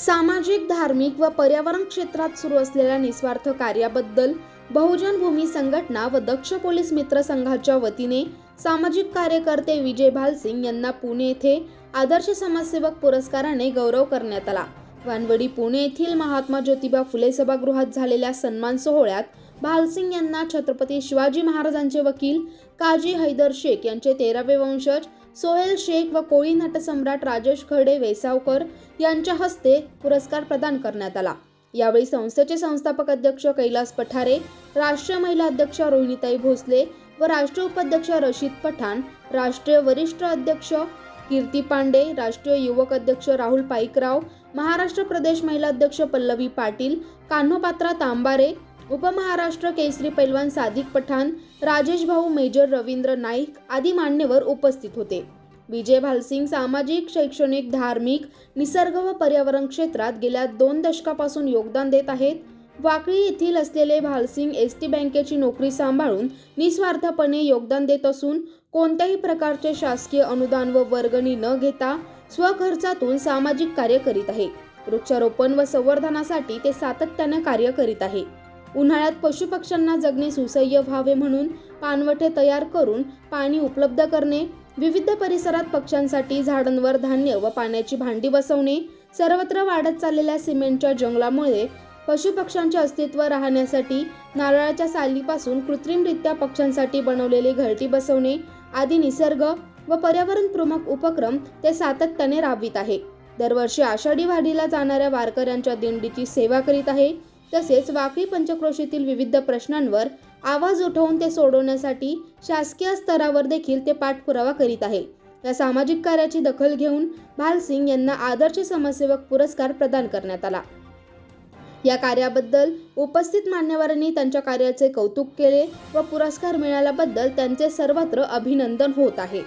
सामाजिक धार्मिक व पर्यावरण क्षेत्रात सुरू असलेल्या निस्वार्थ कार्याबद्दल बहुजन भूमी संघटना व दक्ष पोलीस मित्र संघाच्या वतीने सामाजिक कार्यकर्ते विजय भालसिंग यांना पुणे येथे आदर्श समाजसेवक पुरस्काराने गौरव करण्यात आला. वानवडी पुणे येथील महात्मा ज्योतिबा फुले सभागृहात झालेल्या सन्मान सोहळ्यात भालसिंग यांना छत्रपती शिवाजी महाराजांचे वकील काजी हैदर शेख यांचे तेरावे वंशज सोहेल शेख व कोळी नटसम्राट राजेश खडे वेसावकर यांच्या हस्ते पुरस्कार प्रदान करण्यात आला. यावेळी संस्थेचे संस्थापक अध्यक्ष कैलास पठारे राष्ट्रीय महिला अध्यक्ष रोहिणीताई भोसले व राष्ट्रीय उपाध्यक्ष रशीद पठाण राष्ट्रीय वरिष्ठ अध्यक्ष कीर्ती पांडे राष्ट्रीय युवक अध्यक्ष राहुल पाईकराव महाराष्ट्र प्रदेश महिला अध्यक्ष पल्लवी पाटील कान्होपात्रा तांबारे उपमहाराष्ट्र केसरी पैलवान सादिक पठाण राजेश भाऊ मेजर रवींद्र नाईक आदी मान्यवर उपस्थित होते. विजय भालसिंग सामाजिक शैक्षणिक धार्मिक निसर्ग व पर्यावरण क्षेत्रात गेल्या दोन दशकापासून योगदान देत आहेत. वाकळी येथील असलेले भालसिंग एस टी बँकेची नोकरी सांभाळून निस्वार्थपणे योगदान देत असून कोणत्याही प्रकारचे शासकीय अनुदान व वर्गणी न घेता स्वखर्चातून सामाजिक कार्य करीत आहे. वृक्षारोपण व संवर्धनासाठी ते सातत्याने कार्य करीत आहे. उन्हाळ्यात पशुपक्ष्यांना जगणे सुसह्य व्हावे म्हणून पानवठे तयार करून पाणी उपलब्ध करणे विविध परिसरात पक्ष्यांसाठी झाडांवर धान्य व पाण्याची भांडी बसवणे सर्वत्र वाढत चाललेल्या सिमेंटच्या जंगलामुळे पशुपक्ष्यांचे अस्तित्व राहण्यासाठी नारळाच्या सालीपासून कृत्रिमरित्या पक्ष्यांसाठी बनवलेली घरटी बसवणे आदी निसर्ग व पर्यावरणप्रमुख उपक्रम ते सातत्याने राबवित आहे. दरवर्षी आषाढी वाढीला जाणाऱ्या वारकऱ्यांच्या दिंडीची सेवा करीत आहे. तसेच वाकडी पंचक्रोशीतील विविध प्रश्नांवर आवाज उठवून ते सोडवण्यासाठी शासकीय स्तरावर देखील ते पाठपुरावा करीत आहे. या सामाजिक कार्याची दखल घेऊन भालसिंग यांना आदर्श समाजसेवक पुरस्कार प्रदान करण्यात आला. या कार्याबद्दल उपस्थित मान्यवरांनी त्यांच्या कार्याचे कौतुक केले व पुरस्कार मिळाल्याबद्दल त्यांचे सर्वत्र अभिनंदन होत आहे.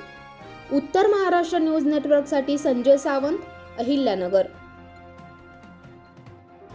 उत्तर महाराष्ट्र न्यूज नेटवर्कसाठी संजय सावंत अहिल्यानगर.